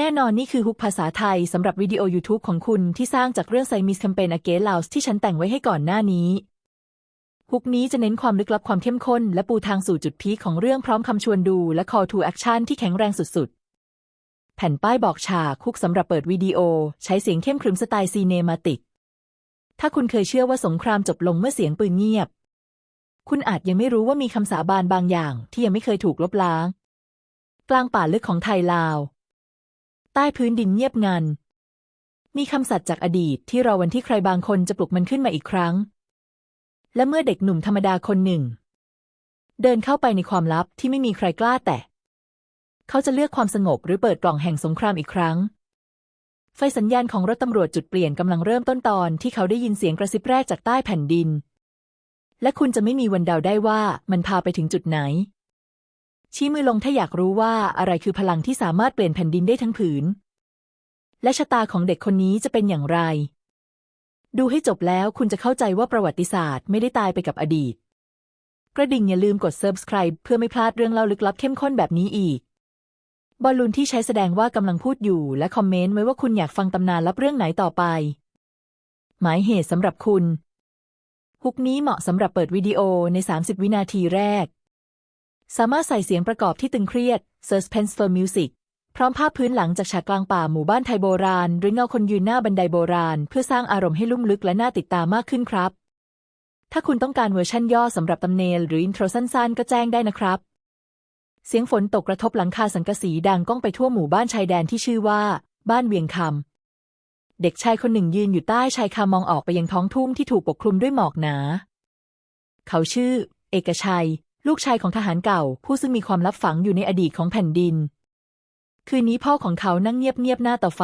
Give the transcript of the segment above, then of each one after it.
แน่นอนนี่คือฮุกภาษาไทยสำหรับวิดีโอ YouTube ของคุณที่สร้างจากเรื่องไซมิสแคมเปญอเกลาวส์ที่ฉันแต่งไว้ให้ก่อนหน้านี้ฮุกนี้จะเน้นความลึกลับความเข้มข้น และปูทางสู่จุดพีคของเรื่องพร้อมคำชวนดูและ call to action ที่แข็งแรงสุดๆ แผ่นป้ายบอกฉากฮุกสำหรับเปิดวิดีโอ ใช้เสียงเข้มขรึมสไตล์ซีเนมาติก ถ้าคุณเคยเชื่อว่าสงครามจบลงเมื่อเสียงปืนเงียบ คุณอาจยังไม่รู้ว่ามีคำสาบานบางอย่างที่ยังไม่เคยถูกลบล้าง กลางป่าลึกของไทยลาว ใต้พื้นดินเงียบงัน มีคำสัตย์จากอดีตที่รอวันที่ใครบางคนจะปลุกมันขึ้นมาอีกครั้ง และเมื่อเด็กหนุ่มธรรมดาคนหนึ่ง เดินเข้าไปในความลับที่ไม่มีใครกล้าแตะ เขาจะเลือกความสงบหรือเปิดกล่องแห่งสงครามอีกครั้ง ไฟสัญญาณของรถตำรวจจุดเปลี่ยนกำลังเริ่มต้นตอนที่เขาได้ยินเสียงกระซิบแรกจากใต้แผ่นดิน และคุณจะไม่มีวันเดาได้ว่ามันพาไปถึงจุดไหน ชี้มือลงถ้าอยากรู้ว่าอะไรคือพลังที่สามารถเปลี่ยนแผ่นดินได้ทั้งผืน และชะตาของเด็กคนนี้จะเป็นอย่างไร ดูให้จบแล้วคุณจะเข้าใจว่าประวัติศาสตร์ไม่ได้ตายไปกับอดีต กระดิ่งอย่าลืมกด subscribe เพื่อไม่พลาดเรื่องเล่าลึกลับเข้มข้นแบบนี้อีก บอลลูนที่ใช้แสดงว่ากำลังพูดอยู่ และคอมเมนต์ไว้ว่าคุณอยากฟังตำนานลับเรื่องไหนต่อไป หมายเหตุสำหรับคุณฮุกนี้เหมาะสำหรับเปิดวิดีโอใน 30 วินาทีแรก สามารถใส่เสียงประกอบที่ตึงเครียด Suspense for Music พร้อมภาพพื้นหลังจากฉากกลางป่าหมู่บ้านไทยโบราณ หรือเงาคนยืนหน้าบันไดโบราณ เพื่อสร้างอารมณ์ให้ลุ่มลึกและน่าติดตามมากขึ้นครับ ถ้าคุณต้องการเวอร์ชั่นย่อสำหรับตำเนลหรืออินโทรสั้นๆ ก็แจ้งได้นะครับ เสียงฝนตกกระทบหลังคาสังกะสีดังก้องไปทั่วหมู่บ้านชายแดนที่ชื่อว่า บ้านเวียงคำเด็กชายคนหนึ่งยืนอยู่ใต้ชายคามองออกไปยังท้องทุ่งที่ถูกปกคลุมด้วยหมอกหนา เขาชื่อ เอกชัย ลูกชายของทหารเก่า ผู้ซึ่งมีความลับฝังอยู่ในอดีตของแผ่นดิน คืนนี้พ่อของเขานั่งเงียบๆหน้าเตาไฟ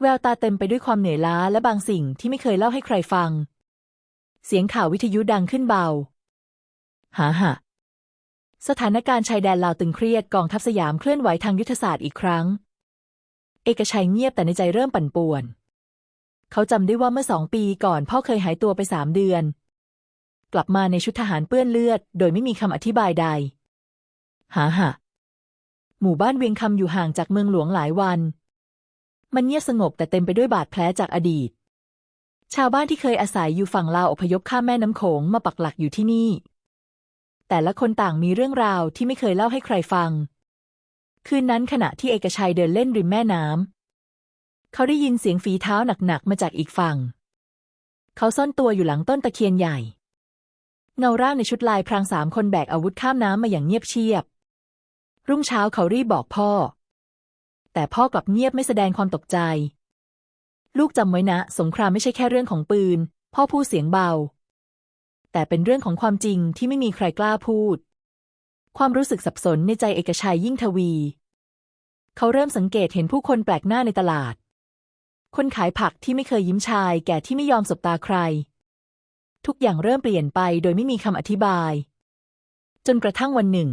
แววตาเต็มไปด้วยความเหนื่อยล้าและบางสิ่งที่ไม่เคยเล่าให้ใครฟัง เสียงข่าววิทยุดังขึ้นเบาหาหะสถานการณ์ชายแดนลาวตึงเครียดกองทัพสยามเคลื่อนไหวทางยุทธศาสตร์อีกครั้ง เอกชัยเงียบแต่ในใจเริ่มปั่นป่วน เขาจำได้ว่าเมื่อสองปีก่อนพ่อเคยหายตัวไปสามเดือน กลับมาในชุดทหารเปื้อนเลือด โดยไม่มีคำอธิบายใด หาหะหมู่บ้านเวียงคำอยู่ห่างจากเมืองหลวงหลายวัน มันเงียบสงบแต่เต็มไปด้วยบาดแผลจากอดีต ชาวบ้านที่เคยอาศัยอยู่ฝั่งลาวอพยพข้ามแม่น้ำโขงมาปักหลักอยู่ที่นี่ แต่ละคนต่างมีเรื่องราวที่ไม่เคยเล่าให้ใครฟัง คืนนั้นขณะที่เอกชัยเดินเล่นริมแม่น้ำเขาได้ยินเสียงฝีเท้าหนักๆมาจากอีกฝั่ง เขาซ่อนตัวอยู่หลังต้นตะเคียนใหญ่ เงาร่างในชุดลายพรางสามคนแบกอาวุธข้ามน้ำมาอย่างเงียบเชียบ รุ่งเช้าเขารีบบอกพ่อ แต่พ่อกลับเงียบไม่แสดงความตกใจ ลูกจำไว้นะ สงครามไม่ใช่แค่เรื่องของปืน พ่อพูดเสียงเบา แต่เป็นเรื่องของความจริงที่ไม่มีใครกล้าพูด ความรู้สึกสับสนในใจเอกชัยยิ่งทวี เขาเริ่มสังเกตเห็นผู้คนแปลกหน้าในตลาด คนขายผักที่ไม่เคยยิ้มชาย แก่ที่ไม่ยอมสบตาใคร ทุกอย่างเริ่มเปลี่ยนไปโดยไม่มีคำอธิบาย จนกระทั่งวันหนึ่ง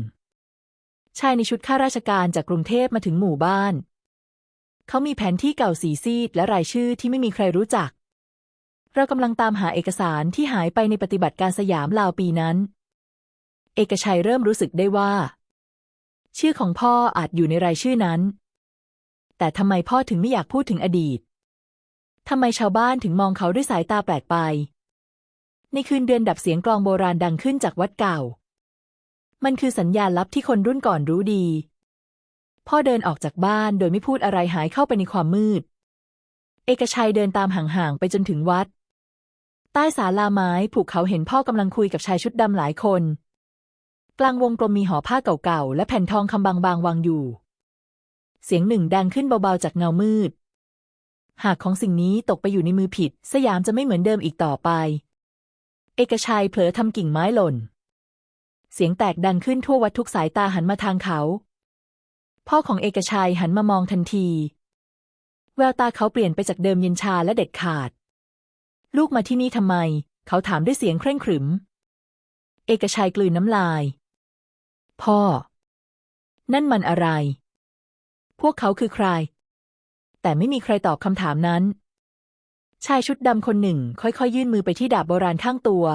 ชายในชุดข้าราชการจากกรุงเทพมาถึงหมู่บ้าน เขามีแผนที่เก่าสีซีดและรายชื่อที่ไม่มีใครรู้จัก เรากำลังตามหาเอกสารที่หายไปในปฏิบัติการสยามลาวปีนั้น เอกชัยเริ่มรู้สึกได้ว่า ชื่อของพ่ออาจอยู่ในรายชื่อนั้น แต่ทำไมพ่อถึงไม่อยากพูดถึงอดีตทำไมชาวบ้านถึงมองเขาด้วยสายตาแปลกไป ในคืนเดือนดับเสียงกลองโบราณดังขึ้นจากวัดเก่า มันคือสัญญาณลับที่คนรุ่นก่อนรู้ดี พ่อเดินออกจากบ้านโดยไม่พูดอะไรหายเข้าไปในความมืด เอกชัยเดินตามห่างๆไปจนถึงวัด ใต้ศาลาไม้ผูกเขาเห็นพ่อกำลังคุยกับชายชุดดำหลายคน กลางวงกลมมีห่อผ้าเก่าๆและแผ่นทองคำบางๆวางอยู่ เสียงหนึ่งดังขึ้นเบาๆจากเงามืดหากของสิ่งนี้ตกไปอยู่ในมือผิด สยามจะไม่เหมือนเดิมอีกต่อไป เอกชัยเผลอทำกิ่งไม้หล่น เสียงแตกดังขึ้นทั่ววัดทุกสายตาหันมาทางเขา พ่อของเอกชัยหันมามองทันที แววตาเขาเปลี่ยนไปจากเดิมเย็นชาและเด็ดขาด ลูกมาที่นี่ทำไม เขาถามด้วยเสียงเคร่งขรึม เอกชัยกลืนน้ำลาย พ่อ นั่นมันอะไร พวกเขาคือใคร แต่ไม่มีใครตอบคำถามนั้น ชายชุดดำคนหนึ่งค่อยๆ ยื่นมือไปที่ดาบโบราณข้างตัว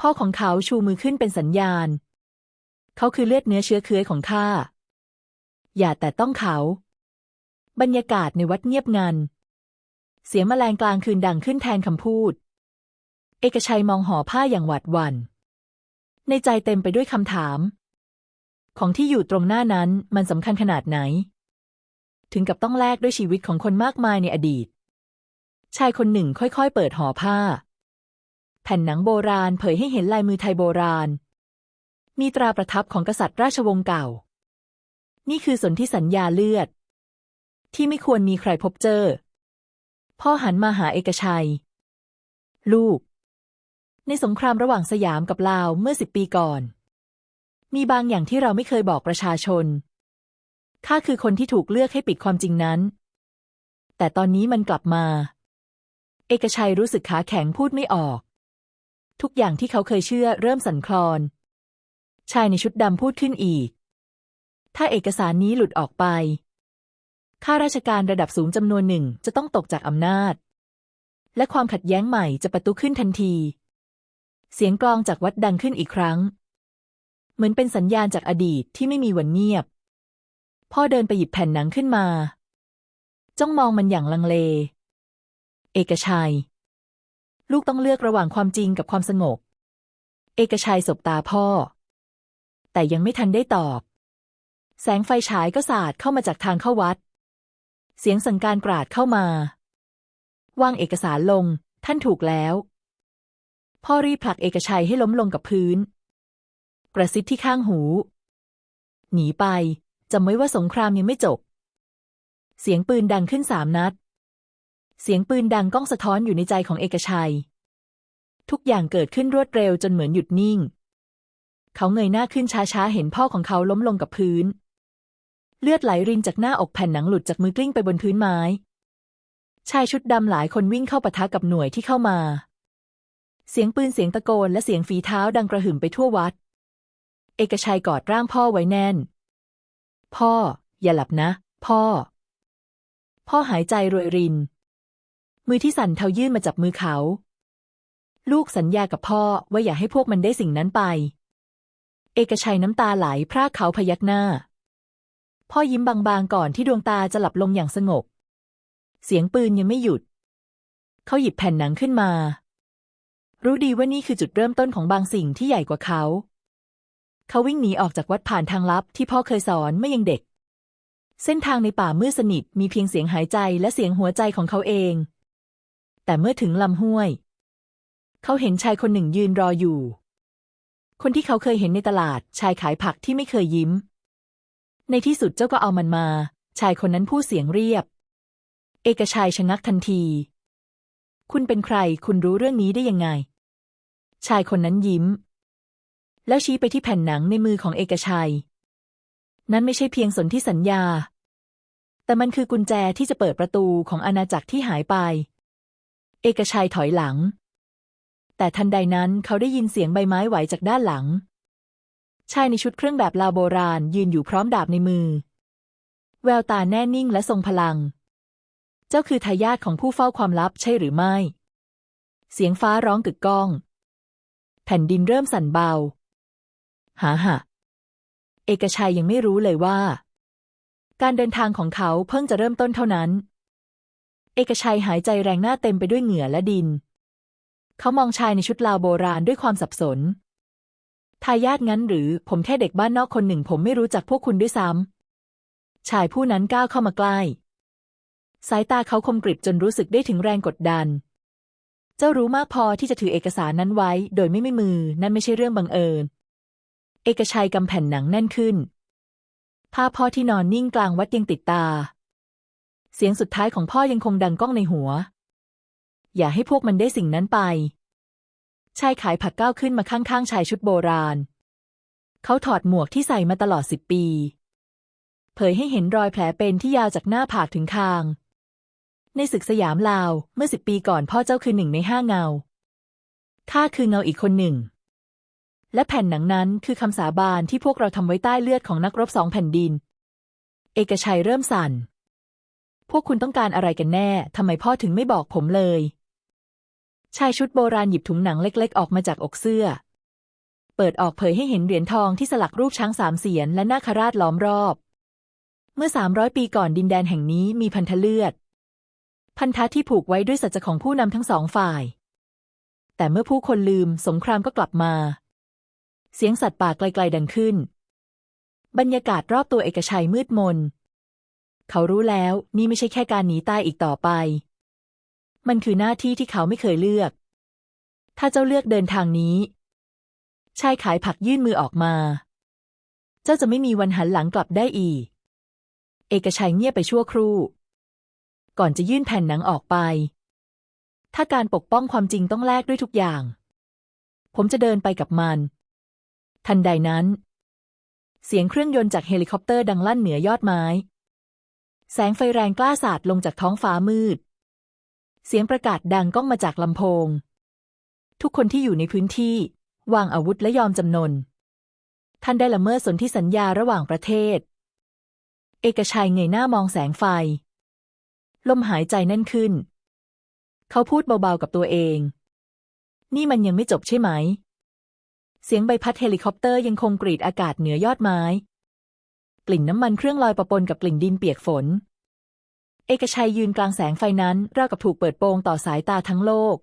พ่อของเขาชูมือขึ้นเป็นสัญญาณ เขาคือเลือดเนื้อเชื้อเคื้อของข้า อย่าแต่ต้องเขา บรรยากาศในวัดเงียบงัน เสียงแมลงกลางคืนดังขึ้นแทนคำพูด เอกชัยมองห่อผ้าอย่างหวาดหวัน่น ในใจเต็มไปด้วยคำถาม ของที่อยู่ตรงหน้านั้นมันสำคัญขนาดไหน ถึงกับต้องแลกด้วยชีวิตของคนมากมายในอดีต ชายคนหนึ่งค่อยๆ เปิดห่อผ้า แผ่นหนังโบราณเผยให้เห็นลายมือไทยโบราณ มีตราประทับของกษัตริย์ราชวงศ์เก่า นี่คือสนธิสัญญาเลือด ที่ไม่ควรมีใครพบเจอ พ่อหันมาหาเอกชัย ลูก ในสงครามระหว่างสยามกับลาวเมื่อสิบปีก่อน มีบางอย่างที่เราไม่เคยบอกประชาชนข้าคือคนที่ถูกเลือกให้ปิดความจริงนั้น แต่ตอนนี้มันกลับมา เอกชัยรู้สึกขาแข็งพูดไม่ออก ทุกอย่างที่เขาเคยเชื่อเริ่มสั่นคลอน ชายในชุดดำพูดขึ้นอีก ถ้าเอกสารนี้หลุดออกไป ข้าราชการระดับสูงจำนวนหนึ่งจะต้องตกจากอำนาจ และความขัดแย้งใหม่จะประตูขึ้นทันที เสียงกลองจากวัดดังขึ้นอีกครั้ง เหมือนเป็นสัญญาณจากอดีตที่ไม่มีวันเงียบ พ่อเดินไปหยิบแผ่นหนังขึ้นมา จ้องมองมันอย่างลังเล เอกชัย ลูกต้องเลือกระหว่างความจริงกับความสงบ เอกชัยสบตาพ่อ แต่ยังไม่ทันได้ตอบ แสงไฟฉายก็สาดเข้ามาจากทางเข้าวัด เสียงสั่งการกราดเข้ามา วางเอกสารลง ท่านถูกแล้ว พ่อรีบผลักเอกชัยให้ล้มลงกับพื้น กระซิบที่ข้างหู หนีไปจำไว้ว่าสงครามยังไม่จบ เสียงปืนดังขึ้นสามนัด เสียงปืนดังก้องสะท้อนอยู่ในใจของเอกชัย ทุกอย่างเกิดขึ้นรวดเร็วจนเหมือนหยุดนิ่ง เขาเงยหน้าขึ้นช้าๆ เห็นพ่อของเขาล้มลงกับพื้น เลือดไหลรินจากหน้าอกแผ่นหนังหลุดจากมือกลิ้งไปบนพื้นไม้ ชายชุดดำหลายคนวิ่งเข้าปะทะกับหน่วยที่เข้ามา เสียงปืนเสียงตะโกนและเสียงฝีเท้าดังกระหึ่มไปทั่ววัด เอกชัยกอดร่างพ่อไว้แน่น พ่อ อย่าหลับนะ พ่อ พ่อหายใจรวยริน มือที่สั่นเทายื่นมาจับมือเขา ลูกสัญญากับพ่อว่าอย่าให้พวกมันได้สิ่งนั้นไป เอกชัยน้ำตาไหลพรากเขาพยักหน้า พ่อยิ้มบางๆก่อนที่ดวงตาจะหลับลงอย่างสงบ เสียงปืนยังไม่หยุด เขาหยิบแผ่นหนังขึ้นมา รู้ดีว่านี่คือจุดเริ่มต้นของบางสิ่งที่ใหญ่กว่าเขา เขาวิ่งหนีออกจากวัดผ่านทางลับที่พ่อเคยสอนเมื่อยังเด็กเส้นทางในป่ามืดสนิทมีเพียงเสียงหายใจและเสียงหัวใจของเขาเอง แต่เมื่อถึงลำห้วย เขาเห็นชายคนหนึ่งยืนรออยู่ คนที่เขาเคยเห็นในตลาด ชายขายผักที่ไม่เคยยิ้ม ในที่สุดเจ้าก็เอามันมา ชายคนนั้นพูดเสียงเรียบ เอกชัยชะงักทันที คุณเป็นใคร คุณรู้เรื่องนี้ได้ยังไง ชายคนนั้นยิ้ม แล้วชี้ไปที่แผ่นหนังในมือของเอกชัย นั้นไม่ใช่เพียงสนธิสัญญา แต่มันคือกุญแจที่จะเปิดประตูของอาณาจักรที่หายไป เอกชัยถอยหลัง แต่ทันใดนั้นเขาได้ยินเสียงใบไม้ไหวจากด้านหลัง ชายในชุดเครื่องแบบลาโบราณยืนอยู่พร้อมดาบในมือ แววตาแน่นิ่งและทรงพลัง เจ้าคือทายาทของผู้เฝ้าความลับใช่หรือไม่ เสียงฟ้าร้องกึกก้อง แผ่นดินเริ่มสั่นเบา หาหะเอกชัยยังไม่รู้เลยว่า การเดินทางของเขาเพิ่งจะเริ่มต้นเท่านั้น เอกชัยหายใจแรงหน้าเต็มไปด้วยเหงื่อและดิน เขามองชายในชุดลาวโบราณด้วยความสับสน ทายาทงั้นหรือผมแค่เด็กบ้านนอกคนหนึ่ง ผมไม่รู้จักพวกคุณด้วยซ้ำ ชายผู้นั้นก้าวเข้ามาใกล้ สายตาเขาคมกริบจนรู้สึกได้ถึงแรงกดดัน เจ้ารู้มากพอที่จะถือเอกสารนั้นไว้ โดยไม่ไม่มือ นั่นไม่ใช่เรื่องบังเอิญ เอกชัยกำแผ่นหนังแน่นขึ้นภาพ่อที่นอนนิ่งกลางวัดยังติดตา เสียงสุดท้ายของพ่อยังคงดังก้องในหัว อย่าให้พวกมันได้สิ่งนั้นไป ชายขายผักก้าวขึ้นมาข้างๆ ชายชุดโบราณ เขาถอดหมวกที่ใส่มาตลอดสิบปี เผยให้เห็นรอยแผลเป็นที่ยาวจากหน้าผากถึงคาง ในศึกสยามลาวเมื่อสิบปีก่อนพ่อเจ้าคือหนึ่งในห้าเงาข้าคือเงาอีกคนหนึ่ง และแผ่นหนังนั้นคือคำสาบานที่พวกเราทำไว้ใต้เลือดของนักรบสองแผ่นดิน เอกชัยเริ่มสั่น พวกคุณต้องการอะไรกันแน่ ทำไมพ่อถึงไม่บอกผมเลย ชายชุดโบราณหยิบถุงหนังเล็กๆ ออกมาจากอกเสื้อ เปิดออกเผยให้เห็นเหรียญทองที่สลักรูปช้างสามเสียนและนาคราชล้อมรอบ เมื่อสามร้อยปีก่อนดินแดนแห่งนี้มีพันธเลือด พันธะที่ผูกไว้ด้วยสัจจะของผู้นำทั้งสองฝ่าย แต่เมื่อผู้คนลืมสงครามก็กลับมา เสียงสัตว์ป่าไกลๆดังขึ้น บรรยากาศรอบตัวเอกชัยมืดมน เขารู้แล้วนี่ไม่ใช่แค่การหนีตายอีกต่อไป มันคือหน้าที่ที่เขาไม่เคยเลือก ถ้าเจ้าเลือกเดินทางนี้ ชายขายผักยื่นมือออกมา เจ้าจะไม่มีวันหันหลังกลับได้อีก เอกชัยเงียบไปชั่วครู่ ก่อนจะยื่นแผ่นหนังออกไป ถ้าการปกป้องความจริงต้องแลกด้วยทุกอย่าง ผมจะเดินไปกับมัน ทันใดนั้นเสียงเครื่องยนต์จากเฮลิคอปเตอร์ดังลั่นเหนือยอดไม้ แสงไฟแรงกล้าสาดลงจากท้องฟ้ามืด เสียงประกาศดังก้องมาจากลำโพง ทุกคนที่อยู่ในพื้นที่ วางอาวุธและยอมจำนน ท่านได้ละเมิดสนธิสัญญาระหว่างประเทศ เอกชัยเงยหน้ามองแสงไฟ ลมหายใจแน่นขึ้น เขาพูดเบาๆกับตัวเอง นี่มันยังไม่จบใช่ไหม เสียงใบพัดเฮลิคอปเตอร์ยังคงกรีดอากาศเหนือยอดไม้ กลิ่นน้ำมันเครื่องลอยประปนกับกลิ่นดินเปียกฝน เอกชัยยืนกลางแสงไฟนั้นราวกับถูกเปิดโปงต่อสายตาทั้งโลก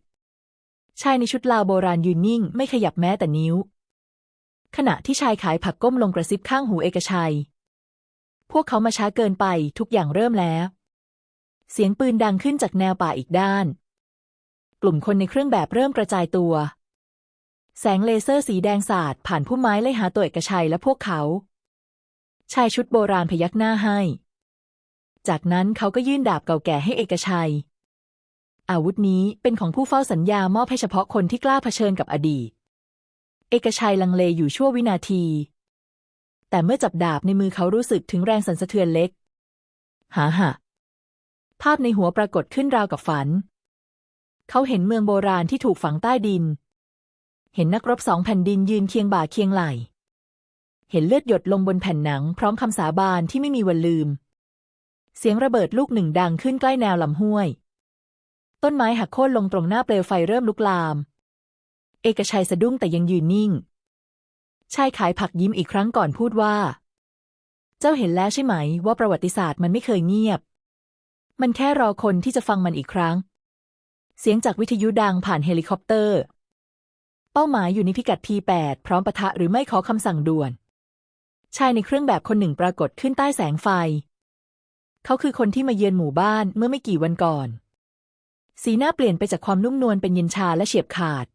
ชายในชุดลาวโบราณยืนนิ่งไม่ขยับแม้แต่นิ้ว ขณะที่ชายขายผักก้มลงกระซิบข้างหูเอกชัย พวกเขามาช้าเกินไปทุกอย่างเริ่มแล้ว เสียงปืนดังขึ้นจากแนวป่าอีกด้าน กลุ่มคนในเครื่องแบบเริ่มกระจายตัวแสงเลเซอร์สีแดงสาดผ่านพุ่มไม้ไล่หาตัวเอกชัยและพวกเขา ชายชุดโบราณพยักหน้าให้ จากนั้นเขาก็ยื่นดาบเก่าแก่ให้เอกชัย อาวุธนี้เป็นของผู้เฝ้าสัญญามอบให้เฉพาะคนที่กล้าเผชิญกับอดีต เอกชัยลังเลอยู่ชั่ววินาที แต่เมื่อจับดาบในมือเขารู้สึกถึงแรงสั่นสะเทือนเล็ก หาหะภาพในหัวปรากฏขึ้นราวกับฝัน เขาเห็นเมืองโบราณที่ถูกฝังใต้ดิน เห็นนักรบสองแผ่นดินยืนเคียงบ่าเคียงไหล เห็นเลือดหยดลงบนแผ่นหนังพร้อมคำสาบานที่ไม่มีวันลืม เสียงระเบิดลูกหนึ่งดังขึ้นใกล้แนวลำห้วย ต้นไม้หักโค่นลงตรงหน้าเปลวไฟเริ่มลุกลาม เอกชัยสะดุ้งแต่ยังยืนนิ่ง ชายขายผักยิ้มอีกครั้งก่อนพูดว่า เจ้าเห็นแล้วใช่ไหม ว่าประวัติศาสตร์มันไม่เคยเงียบ มันแค่รอคนที่จะฟังมันอีกครั้ง เสียงจากวิทยุดังผ่านเฮลิคอปเตอร์ เป้าหมายอยู่ในพิกัด P8 พร้อมปะทะหรือไม่ขอคำสั่งด่วน ชายในเครื่องแบบคนหนึ่งปรากฏขึ้นใต้แสงไฟ เขาคือคนที่มาเยือนหมู่บ้านเมื่อไม่กี่วันก่อน สีหน้าเปลี่ยนไปจากความนุ่มนวลเป็นเย็นชาและเฉียบขาด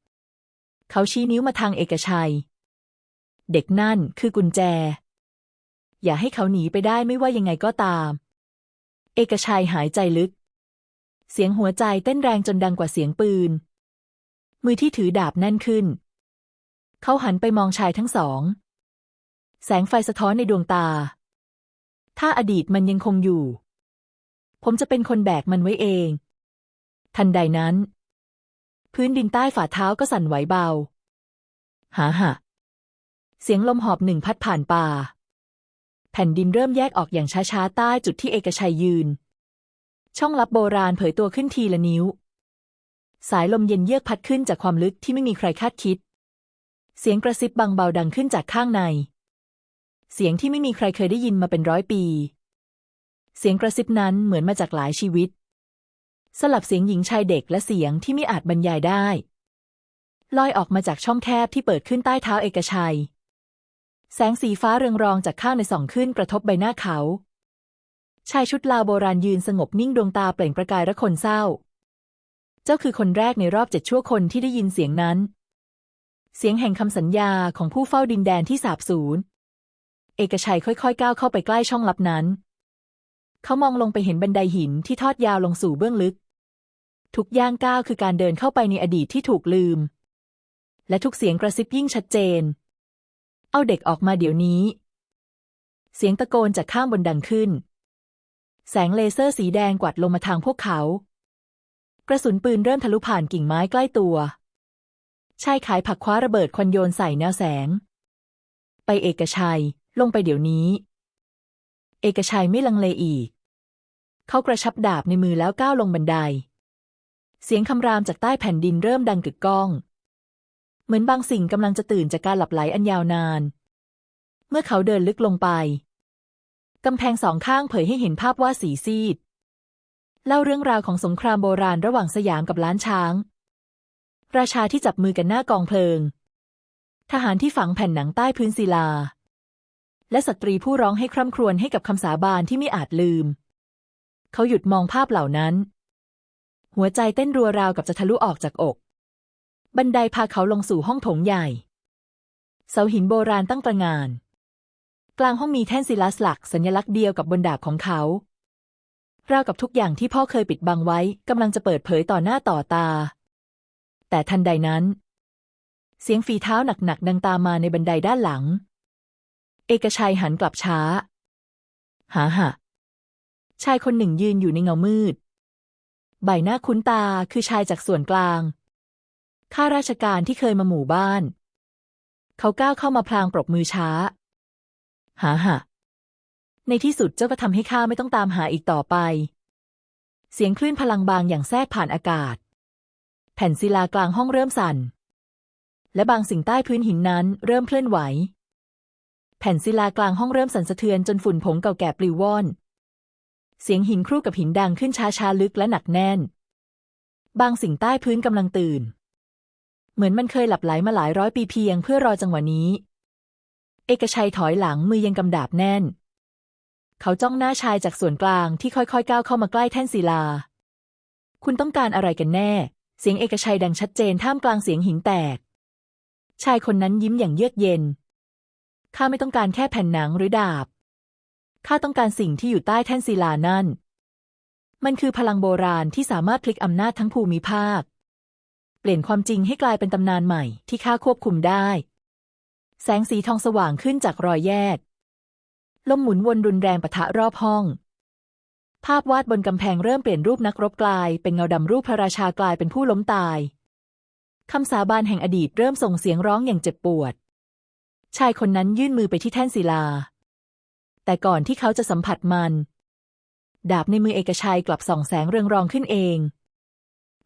เขาชี้นิ้วมาทางเอกชัย เด็กนั่นคือกุญแจ อย่าให้เขาหนีไปได้ไม่ว่ายังไงก็ตาม เอกชัยหายใจลึก เสียงหัวใจเต้นแรงจนดังกว่าเสียงปืน มือที่ถือดาบแน่นขึ้น เขาหันไปมองชายทั้งสอง แสงไฟสะท้อนในดวงตา ถ้าอดีตมันยังคงอยู่ ผมจะเป็นคนแบกมันไว้เอง ทันใดนั้น พื้นดินใต้ฝ่าเท้าก็สั่นไหวเบา หาหะ เสียงลมหอบหนึ่งพัดผ่านป่า แผ่นดินเริ่มแยกออกอย่างช้าๆ ใต้จุดที่เอกชัยยืน ช่องลับโบราณเผยตัวขึ้นทีละนิ้ว สายลมเย็นเยือกพัดขึ้นจากความลึกที่ไม่มีใครคาดคิด เสียงกระซิบบางเบาดังขึ้นจากข้างใน เสียงที่ไม่มีใครเคยได้ยินมาเป็นร้อยปี เสียงกระซิบนั้นเหมือนมาจากหลายชีวิต สลับเสียงหญิงชายเด็กและเสียงที่ไม่อาจบรรยายได้ ลอยออกมาจากช่องแคบที่เปิดขึ้นใต้เท้าเอกชัย แสงสีฟ้าเรืองรองจากข้างในส่องขึ้นกระทบใบหน้าเขา ชายชุดลาวโบราณยืนสงบนิ่งดวงตาเปล่งประกายระคนเศร้า เจ้าคือคนแรกในรอบเจ็ดชั่วคนที่ได้ยินเสียงนั้นเสียงแห่งคำสัญญาของผู้เฝ้าดินแดนที่สาบสูญ เอกชัยค่อยๆ ก้าวเข้าไปใกล้ช่องลับนั้น เขามองลงไปเห็นบันไดหินที่ทอดยาวลงสู่เบื้องลึก ทุกย่างก้าวคือการเดินเข้าไปในอดีตที่ถูกลืม และทุกเสียงกระซิบยิ่งชัดเจน เอาเด็กออกมาเดี๋ยวนี้ เสียงตะโกนจากข้างบนดังขึ้น แสงเลเซอร์สีแดงกวัดลงมาทางพวกเขา กระสุนปืนเริ่มทะลุผ่านกิ่งไม้ใกล้ตัวชายขายผักคว้าระเบิดควันโยนใส่แนวแสง ไปเอกชัย ลงไปเดี๋ยวนี้ เอกชัยไม่ลังเลอีก เขากระชับดาบในมือแล้วก้าวลงบันได เสียงคำรามจากใต้แผ่นดินเริ่มดังกึกก้อง เหมือนบางสิ่งกำลังจะตื่นจากการหลับไหลอันยาวนาน เมื่อเขาเดินลึกลงไปกำแพงสองข้างเผยให้เห็นภาพว่าสีซีด เล่าเรื่องราวของสงครามโบราณระหว่างสยามกับล้านช้าง ราชาที่จับมือกันหน้ากองเพลิง ทหารที่ฝังแผ่นหนังใต้พื้นศิลา และสตรีผู้ร้องให้คร่ำครวญให้กับคำสาบานที่ไม่อาจลืม เขาหยุดมองภาพเหล่านั้น หัวใจเต้นรัวราวกับจะทะลุออกจากอก บันไดพาเขาลงสู่ห้องโถงใหญ่ เสาหินโบราณตั้งตระงาน กลางห้องมีแท่นศิลาสลักสัญลักษณ์เดียวกับบนดาบของเขาราวกับทุกอย่างที่พ่อเคยปิดบังไว้กำลังจะเปิดเผยต่อหน้าต่อตา แต่ทันใดนั้น เสียงฝีเท้าหนักๆดังตามมาในบันไดด้านหลัง เอกชัยหันกลับช้า หาหะชายคนหนึ่งยืนอยู่ในเงามืด ใบหน้าคุ้นตาคือชายจากส่วนกลาง ข้าราชการที่เคยมาหมู่บ้าน เขาก้าวเข้ามาพลางปรบมือช้า หาหะในที่สุดเจ้าก็ทำให้ข้าไม่ต้องตามหาอีกต่อไป เสียงคลื่นพลังบางอย่างแทรกผ่านอากาศ แผ่นศิลากลางห้องเริ่มสั่น และบางสิ่งใต้พื้นหินนั้นเริ่มเคลื่อนไหว ผ่นศิลากลางห้องเริ่มสั่นสะเทือนจนฝุ่นผงเก่าแก่ปลิวว่อน เสียงหินครู่กับหินดังขึ้นช้าๆลึกและหนักแน่น บางสิ่งใต้พื้นกำลังตื่น เหมือนมันเคยหลับไหลมาหลายร้อยปีเพียงเพื่อรอจังหวะนี้ เอกชัยถอยหลังมือยังกำดาบแน่น เขาจ้องหน้าชายจากส่วนกลางที่ค่อยๆก้าวเข้ามาใกล้แท่นศิลา คุณต้องการอะไรกันแน่ เสียงเอกชัยดังชัดเจนท่ามกลางเสียงหินแตก ชายคนนั้นยิ้มอย่างเยือกเย็น ข้าไม่ต้องการแค่แผ่นหนังหรือดาบ ข้าต้องการสิ่งที่อยู่ใต้แท่นศิลานั่น มันคือพลังโบราณที่สามารถพลิกอำนาจทั้งภูมิภาค เปลี่ยนความจริงให้กลายเป็นตำนานใหม่ที่ข้าควบคุมได้ แสงสีทองสว่างขึ้นจากรอยแยก ลมหมุนวนรุนแรงปะทะรอบห้อง ภาพวาดบนกำแพงเริ่มเปลี่ยนรูปนักรบกลาย เป็นเงาดำรูปพระราชากลายเป็นผู้ล้มตายคำสาบานแห่งอดีตเริ่มส่งเสียงร้องอย่างเจ็บปวด ชายคนนั้นยื่นมือไปที่แท่นศิลา แต่ก่อนที่เขาจะสัมผัสมัน ดาบในมือเอกชัยกลับส่องแสงเรืองรองขึ้นเอง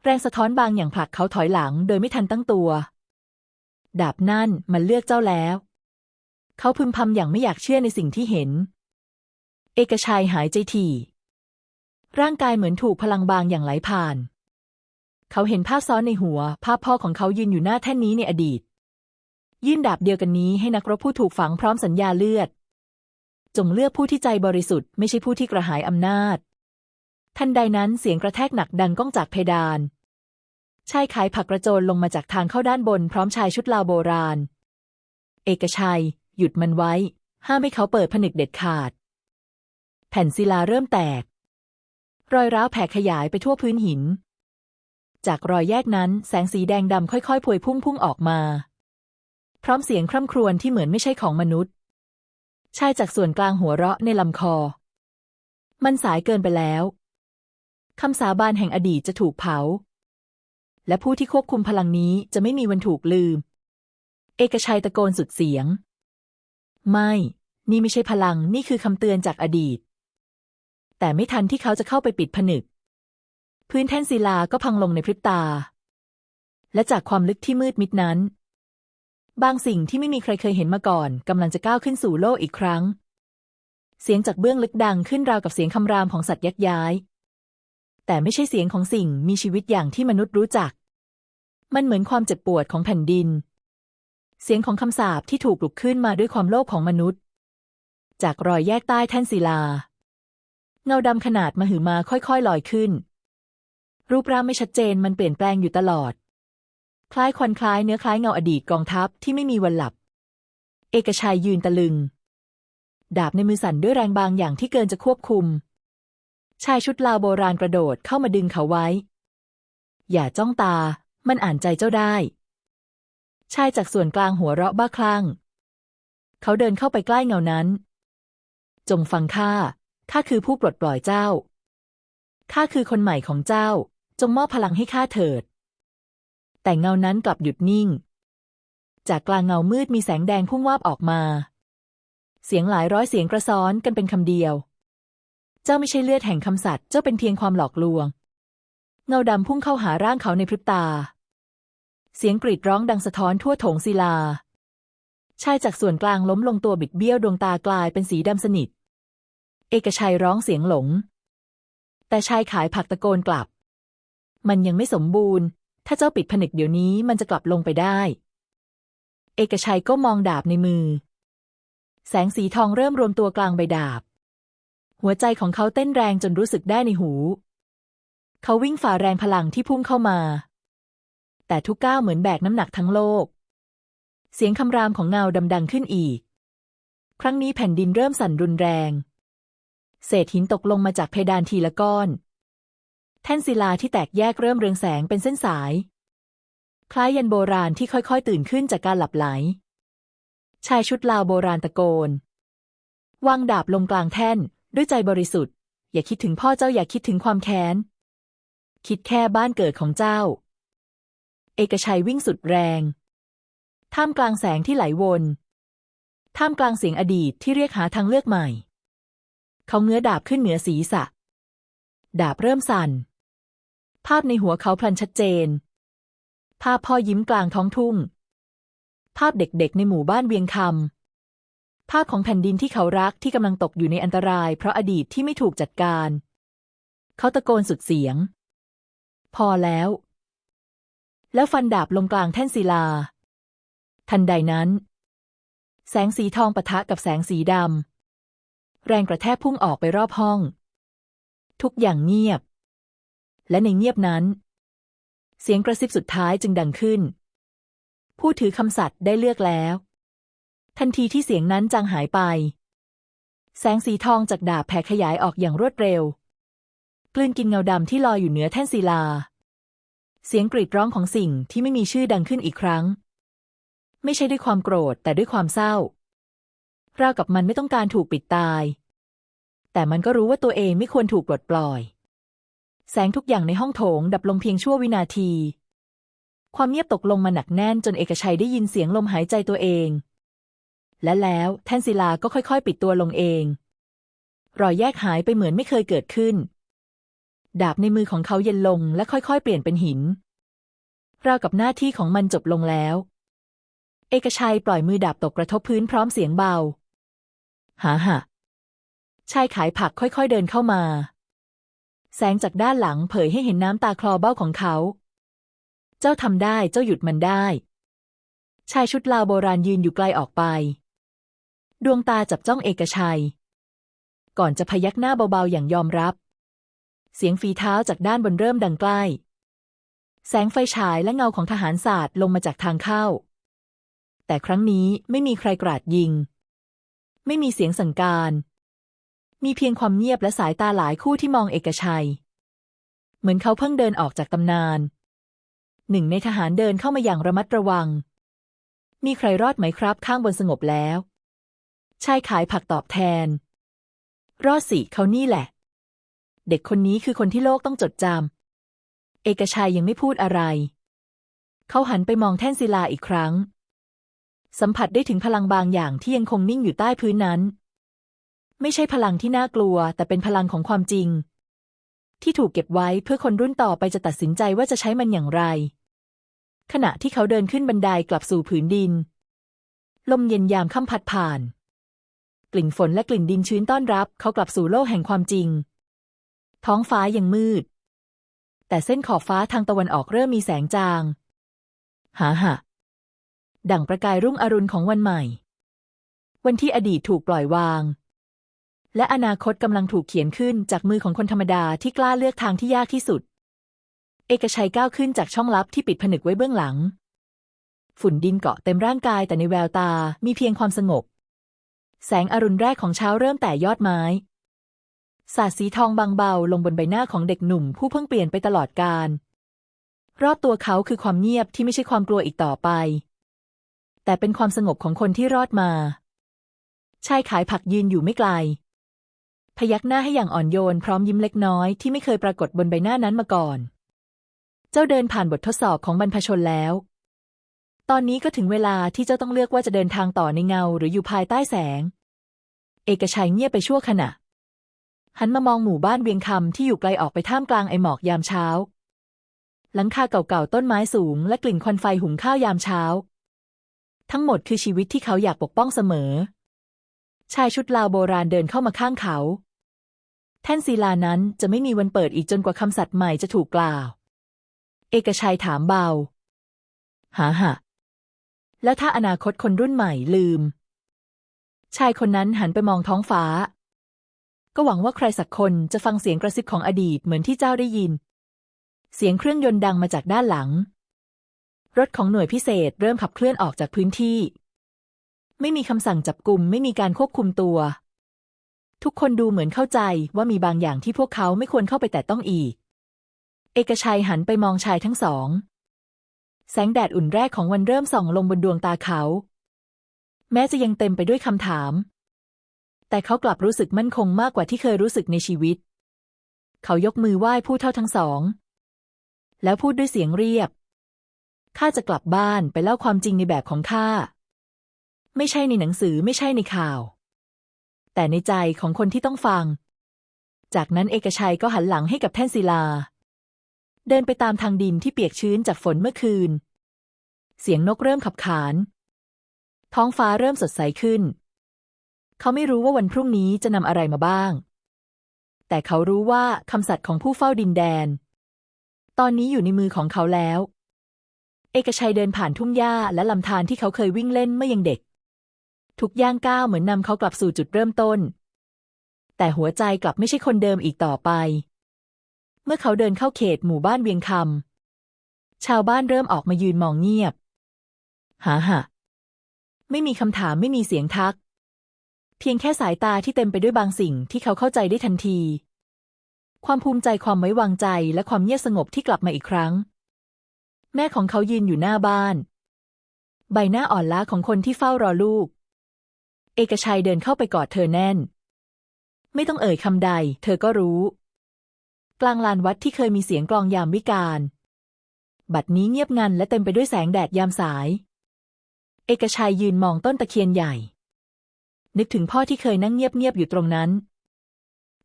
แรงสะท้อนบางอย่างผลักเขาถอยหลังโดยไม่ทันตั้งตัว ดาบนั่นมันเลือกเจ้าแล้ว เขาพึมพำอย่างไม่อยากเชื่อในสิ่งที่เห็น เอกชัยหายใจถี่ร่างกายเหมือนถูกพลังบางอย่างไหลผ่าน เขาเห็นภาพซ้อนในหัว ภาพพ่อของเขายืนอยู่หน้าแท่นนี้ในอดีต ยื่นดาบเดียวกันนี้ให้นักรบผู้ถูกฝังพร้อมสัญญาเลือด จงเลือกผู้ที่ใจบริสุทธิ์ไม่ใช่ผู้ที่กระหายอำนาจ ทันใดนั้นเสียงกระแทกหนักดังก้องจากเพดาน ชายขายผักกระโจนลงมาจากทางเข้าด้านบนพร้อมชายชุดลาวโบราณ เอกชัย หยุดมันไว้ ห้ามให้เขาเปิดผนึกเด็ดขาด แผ่นศิลาเริ่มแตก รอยร้าวแผ่ขยายไปทั่วพื้นหิน จากรอยแยกนั้นแสงสีแดงดำค่อยๆพวยพุ่งพุ่งออกมา พร้อมเสียงคร่ำครวญที่เหมือนไม่ใช่ของมนุษย์ ชายจากส่วนกลางหัวเราะในลำคอ มันสายเกินไปแล้วคำสาบานแห่งอดีตจะถูกเผา และผู้ที่ควบคุมพลังนี้จะไม่มีวันถูกลืม เอกชัยตะโกนสุดเสียง ไม่ นี่ไม่ใช่พลังนี่คือคำเตือนจากอดีต แต่ไม่ทันที่เขาจะเข้าไปปิดผนึก พื้นแท่นศิลาก็พังลงในพริบตา และจากความลึกที่มืดมิดนั้น บางสิ่งที่ไม่มีใครเคยเห็นมาก่อนกำลังจะก้าวขึ้นสู่โลกอีกครั้ง เสียงจากเบื้องลึกดังขึ้นราวกับเสียงคำรามของสัตว์ยักย้าย แต่ไม่ใช่เสียงของสิ่งมีชีวิตอย่างที่มนุษย์รู้จัก มันเหมือนความเจ็บปวดของแผ่นดิน เสียงของคำสาปที่ถูกปลุกขึ้นมาด้วยความโลภของมนุษย์ จากรอยแยกใต้แท่นศิลา เงาดำขนาดมหึมาค่อยๆลอยขึ้น รูปร่างไม่ชัดเจนมันเปลี่ยนแปลงอยู่ตลอด คล้ายควันคล้ายเนื้อคล้ายเงาอดีตกองทัพที่ไม่มีวันหลับ เอกชัยยืนตะลึง ดาบในมือสั่นด้วยแรงบางอย่างที่เกินจะควบคุม ชายชุดลาวโบราณกระโดดเข้ามาดึงเขาไว้ อย่าจ้องตา มันอ่านใจเจ้าได้ ชายจากส่วนกลางหัวเราะบ้าคลั่ง เขาเดินเข้าไปใกล้เงานั้น จงฟังข้า ข้าคือผู้ปลดปล่อยเจ้า ข้าคือคนใหม่ของเจ้า จงมอบพลังให้ข้าเถิด แต่เงานั้นกลับหยุดนิ่ง จากกลางเงามืดมีแสงแดงพุ่งวาบออกมา เสียงหลายร้อยเสียงกระซ้อนกันเป็นคำเดียว เจ้าไม่ใช่เลือดแห่งคำสัตว์เจ้าเป็นเพียงความหลอกลวง เงาดำพุ่งเข้าหาร่างเขาในพริบตา เสียงกรีดร้องดังสะท้อนทั่วโถงศิลาชายจากส่วนกลางล้มลงตัวบิดเบี้ยวดวงตากลายเป็นสีดำสนิท เอกชัยร้องเสียงหลง แต่ชายขายผักตะโกนกลับ มันยังไม่สมบูรณ์ ถ้าเจ้าปิดผนึกเดี๋ยวนี้มันจะกลับลงไปได้ เอกชัยก็มองดาบในมือ แสงสีทองเริ่มรวมตัวกลางใบดาบ หัวใจของเขาเต้นแรงจนรู้สึกได้ในหู เขาวิ่งฝ่าแรงพลังที่พุ่งเข้ามา แต่ทุกก้าวเหมือนแบกน้ำหนักทั้งโลก เสียงคำรามของเงาดำดังขึ้นอีก ครั้งนี้แผ่นดินเริ่มสั่นรุนแรง เศษหินตกลงมาจากเพดานทีละก้อน แท่นศิลาที่แตกแยกเริ่มเรืองแสงเป็นเส้นสาย คล้ายยันโบราณที่ค่อยๆ ตื่นขึ้นจากการหลับไหล ชายชุดลาวโบราณตะโกน วางดาบลงกลางแท่นด้วยใจบริสุทธิ์ อย่าคิดถึงพ่อเจ้าอย่าคิดถึงความแค้น คิดแค่บ้านเกิดของเจ้า เอกชัยวิ่งสุดแรง ท่ามกลางแสงที่ไหลวนท่ามกลางเสียงอดีตที่เรียกหาทางเลือกใหม่ เขาเงื้อดาบขึ้นเหนือศีรษะ ดาบเริ่มสั่น ภาพในหัวเขาพลันชัดเจน ภาพพ่อยิ้มกลางท้องทุ่ง ภาพเด็กๆในหมู่บ้านเวียงคำ ภาพของแผ่นดินที่เขารักที่กำลังตกอยู่ในอันตราย เพราะอดีตที่ไม่ถูกจัดการ เขาตะโกนสุดเสียง พอแล้ว แล้วฟันดาบลงกลางแท่นศิลา ทันใดนั้น แสงสีทองปะทะกับแสงสีดำแรงกระแทกพุ่งออกไปรอบห้อง ทุกอย่างเงียบ และในเงียบนั้น เสียงกระซิบสุดท้ายจึงดังขึ้น ผู้ถือคำสัตย์ได้เลือกแล้ว ทันทีที่เสียงนั้นจางหายไป แสงสีทองจากดาบแผ่ขยายออกอย่างรวดเร็ว กลืนกินเงาดำที่ลอยอยู่เหนือแท่นศิลา เสียงกรีดร้องของสิ่งที่ไม่มีชื่อดังขึ้นอีกครั้ง ไม่ใช่ด้วยความโกรธแต่ด้วยความเศร้าราวกับมันไม่ต้องการถูกปิดตาย แต่มันก็รู้ว่าตัวเองไม่ควรถูกปลดปล่อย แสงทุกอย่างในห้องโถงดับลงเพียงชั่ววินาที ความเงียบตกลงมาหนักแน่นจนเอกชัยได้ยินเสียงลมหายใจตัวเอง และแล้วแท่นศิลาก็ค่อยๆ ปิดตัวลงเอง รอยแยกหายไปเหมือนไม่เคยเกิดขึ้น ดาบในมือของเขาเย็นลงและค่อยๆ เปลี่ยนเป็นหินราวกับหน้าที่ของมันจบลงแล้ว เอกชัยปล่อยมือดาบตกกระทบพื้นพร้อมเสียงเบา หาหะชายขายผักค่อยๆเดินเข้ามา แสงจากด้านหลังเผยให้เห็นน้ำตาคลอเบ้าของเขา เจ้าทำได้เจ้าหยุดมันได้ ชายชุดลาวโบราณยืนอยู่ไกลออกไป ดวงตาจับจ้องเอกชัย ก่อนจะพยักหน้าเบาๆอย่างยอมรับ เสียงฝีเท้าจากด้านบนเริ่มดังใกล้ แสงไฟฉายและเงาของทหารศาสตร์ลงมาจากทางเข้า แต่ครั้งนี้ไม่มีใครกราดยิง ไม่มีเสียงสั่งการ มีเพียงความเงียบและสายตาหลายคู่ที่มองเอกชัย เหมือนเขาเพิ่งเดินออกจากตำนาน หนึ่งในทหารเดินเข้ามาอย่างระมัดระวัง มีใครรอดไหมครับ ข้างบนสงบแล้ว ชายขายผักตอบแทน รอดสิเขานี่แหละ เด็กคนนี้คือคนที่โลกต้องจดจำ เอกชัยยังไม่พูดอะไร เขาหันไปมองแท่นศิลาอีกครั้ง สัมผัสได้ถึงพลังบางอย่างที่ยังคงนิ่งอยู่ใต้พื้นนั้น ไม่ใช่พลังที่น่ากลัว แต่เป็นพลังของความจริง ที่ถูกเก็บไว้เพื่อคนรุ่นต่อไปจะตัดสินใจว่าจะใช้มันอย่างไร ขณะที่เขาเดินขึ้นบันไดกลับสู่ผืนดิน ลมเย็นยามค่ำพัดผ่าน กลิ่นฝนและกลิ่นดินชื้นต้อนรับ เขากลับสู่โลกแห่งความจริง ท้องฟ้ายังมืด แต่เส้นขอบฟ้าทางตะวันออกเริ่มมีแสงจาง หาหะดั่งประกายรุ่งอรุณของวันใหม่ วันที่อดีตถูกปล่อยวาง และอนาคตกำลังถูกเขียนขึ้นจากมือของคนธรรมดาที่กล้าเลือกทางที่ยากที่สุด เอกชัยก้าวขึ้นจากช่องลับที่ปิดผนึกไว้เบื้องหลัง ฝุ่นดินเกาะเต็มร่างกายแต่ในแววตามีเพียงความสงบ แสงอรุณแรกของเช้าเริ่มแต่ยอดไม้สาดสีทองบางเบาลงบนใบหน้าของเด็กหนุ่มผู้เพิ่งเปลี่ยนไปตลอดกาลรอบตัวเขาคือความเงียบที่ไม่ใช่ความกลัวอีกต่อไป แต่เป็นความสงบของคนที่รอดมาชายขายผักยืนอยู่ไม่ไกล พยักหน้าให้อย่างอ่อนโยนพร้อมยิ้มเล็กน้อยที่ไม่เคยปรากฏบนใบหน้านั้นมาก่อน เจ้าเดินผ่านบททดสอบของบรรพชนแล้ว ตอนนี้ก็ถึงเวลาที่เจ้าต้องเลือกว่าจะเดินทางต่อในเงาหรืออยู่ภายใต้แสง เอกชัยเงียบไปชั่วขณะ หันมามองหมู่บ้านเวียงคำที่อยู่ไกลออกไปท่ามกลางไอหมอกยามเช้า หลังคาเก่าๆต้นไม้สูง และกลิ่นควันไฟหุงข้าวยามเช้า ทั้งหมดคือชีวิตที่เขาอยากปกป้องเสมอ ชายชุดลาวโบราณเดินเข้ามาข้างเขา แท่นศิลานั้นจะไม่มีวันเปิดอีกจนกว่าคำสัตย์ใหม่จะถูกกล่าว เอกชัยถามเบา หาหะ แล้วถ้าอนาคตคนรุ่นใหม่ลืม ชายคนนั้นหันไปมองท้องฟ้า ก็หวังว่าใครสักคนจะฟังเสียงกระซิบของอดีตเหมือนที่เจ้าได้ยิน เสียงเครื่องยนต์ดังมาจากด้านหลัง รถของหน่วยพิเศษเริ่มขับเคลื่อนออกจากพื้นที่ ไม่มีคำสั่งจับกลุ่มไม่มีการควบคุมตัว ทุกคนดูเหมือนเข้าใจว่ามีบางอย่างที่พวกเขาไม่ควรเข้าไปแตะต้องอีก เอกชัยหันไปมองชายทั้งสอง แสงแดดอุ่นแรกของวันเริ่มส่องลงบนดวงตาเขา แม้จะยังเต็มไปด้วยคำถาม แต่เขากลับรู้สึกมั่นคงมากกว่าที่เคยรู้สึกในชีวิต เขายกมือไหว้ผู้เท่าทั้งสอง แล้วพูดด้วยเสียงเรียบข้าจะกลับบ้านไปเล่าความจริงในแบบของข้า ไม่ใช่ในหนังสือไม่ใช่ในข่าว แต่ในใจของคนที่ต้องฟัง จากนั้นเอกชัยก็หันหลังให้กับแท่นศิลา เดินไปตามทางดินที่เปียกชื้นจากฝนเมื่อคืน เสียงนกเริ่มขับขาน ท้องฟ้าเริ่มสดใสขึ้น เขาไม่รู้ว่าวันพรุ่งนี้จะนำอะไรมาบ้าง แต่เขารู้ว่าคำสัตย์ของผู้เฝ้าดินแดน ตอนนี้อยู่ในมือของเขาแล้ว เอกชัยเดินผ่านทุ่งหญ้าและลำธารที่เขาเคยวิ่งเล่นเมื่อยังเด็ก ทุกย่างก้าวเหมือนนำเขากลับสู่จุดเริ่มต้น แต่หัวใจกลับไม่ใช่คนเดิมอีกต่อไป เมื่อเขาเดินเข้าเขตหมู่บ้านเวียงคำชาวบ้านเริ่มออกมายืนมองเงียบหาหะไม่มีคำถามไม่มีเสียงทัก เพียงแค่สายตาที่เต็มไปด้วยบางสิ่งที่เขาเข้าใจได้ทันที ความภูมิใจความไว้วางใจและความเงียบสงบที่กลับมาอีกครั้ง แม่ของเขายืนอยู่หน้าบ้าน ใบหน้าอ่อนล้าของคนที่เฝ้ารอลูก เอกชัยเดินเข้าไปกอดเธอแน่น ไม่ต้องเอ่ยคำใด เธอก็รู้ กลางลานวัดที่เคยมีเสียงกลองยามวิกาลบัดนี้เงียบงันและเต็มไปด้วยแสงแดดยามสาย เอกชัยยืนมองต้นตะเคียนใหญ่ นึกถึงพ่อที่เคยนั่งเงียบๆอยู่ตรงนั้น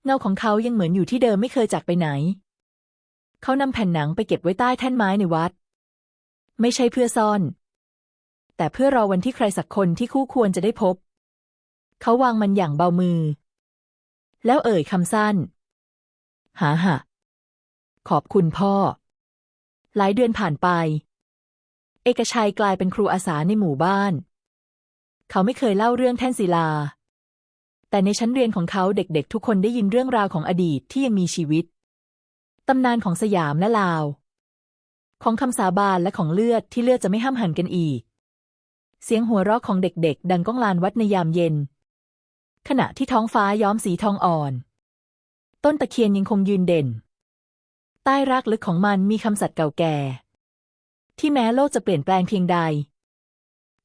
เงาของเขายังเหมือนอยู่ที่เดิมไม่เคยจากไปไหน เขานำแผ่นหนังไปเก็บไว้ใต้แท่นไม้ในวัด ไม่ใช่เพื่อซ่อน แต่เพื่อรอวันที่ใครสักคนที่คู่ควรจะได้พบ เขาวางมันอย่างเบามือ แล้วเอ่ยคำสั้น หาหะขอบคุณพ่อ หลายเดือนผ่านไป เอกชัยกลายเป็นครูอาสาในหมู่บ้าน เขาไม่เคยเล่าเรื่องแท่นศิลา แต่ในชั้นเรียนของเขาเด็กๆ ทุกคนได้ยินเรื่องราวของอดีตที่ยังมีชีวิต ตำนานของสยามและลาว ของคำสาบานและของเลือดที่เลือดจะไม่ห้ามหันกันอีก เสียงหัวเราะของเด็กๆ ดังก้องลานวัดในยามเย็น ขณะที่ท้องฟ้าย้อมสีทองอ่อน ต้นตะเคียนยังคงยืนเด่น ใต้รากลึกของมันมีคำสัตย์เก่าแก่ ที่แม้โลกจะเปลี่ยนแปลงเพียงใด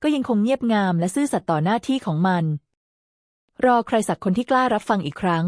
ก็ยังคงเงียบงามและซื่อสัตย์ต่อหน้าที่ของมัน รอใครสักคนที่กล้ารับฟังอีกครั้ง